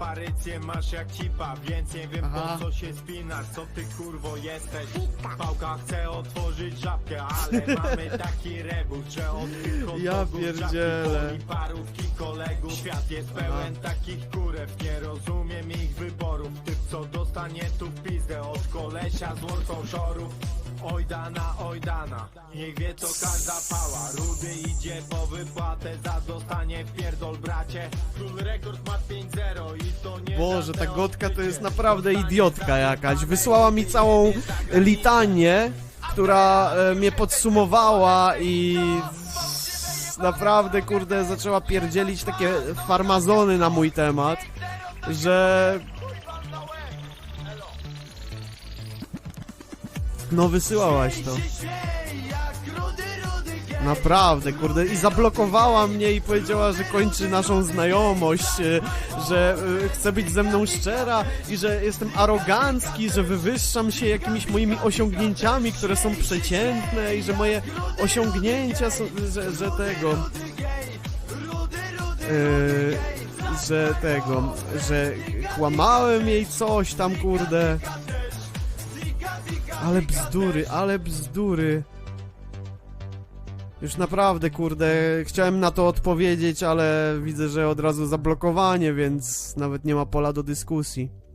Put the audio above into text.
aparycję masz jak cipa Więc nie wiem Aha. po co się spinasz Co ty kurwo jesteś. Pałka chce otworzyć żabkę Ale mamy taki rebus Że od tych hot Ja dogów, pierdzielę. żabki, poli, parówki kolegów. Świat jest pełen takich kurew Nie rozumiem ich wyborów. Tych co dostanie tu w pizdę Od kolesia z Warsaw Shore'ów Oj dana, oj dana Niech wie to każda pała. Rudy idzie po wypłatę Za dostanie w pierdol bracie. Król rekord ma 5-0 I to nie Boże, ta gotka to jest naprawdę idiotka jakaś. Wysłała mi całą litanię, która e, mnie podsumowała i naprawdę, kurde, zaczęła pierdzielić takie farmazony na mój temat, że... No wysyłałaś to. Naprawdę, kurde, i zablokowała mnie i powiedziała, że kończy naszą znajomość, e, że e, chce być ze mną szczera i że jestem arogancki, że wywyższam się jakimiś moimi osiągnięciami, które są przeciętne i że moje osiągnięcia są, że, że tego... e, że tego, że kłamałem jej coś tam, kurde. Ale bzdury, ale bzdury. Już naprawdę, kurde, chciałem na to odpowiedzieć, ale widzę, że od razu zablokowanie, więc nawet nie ma pola do dyskusji.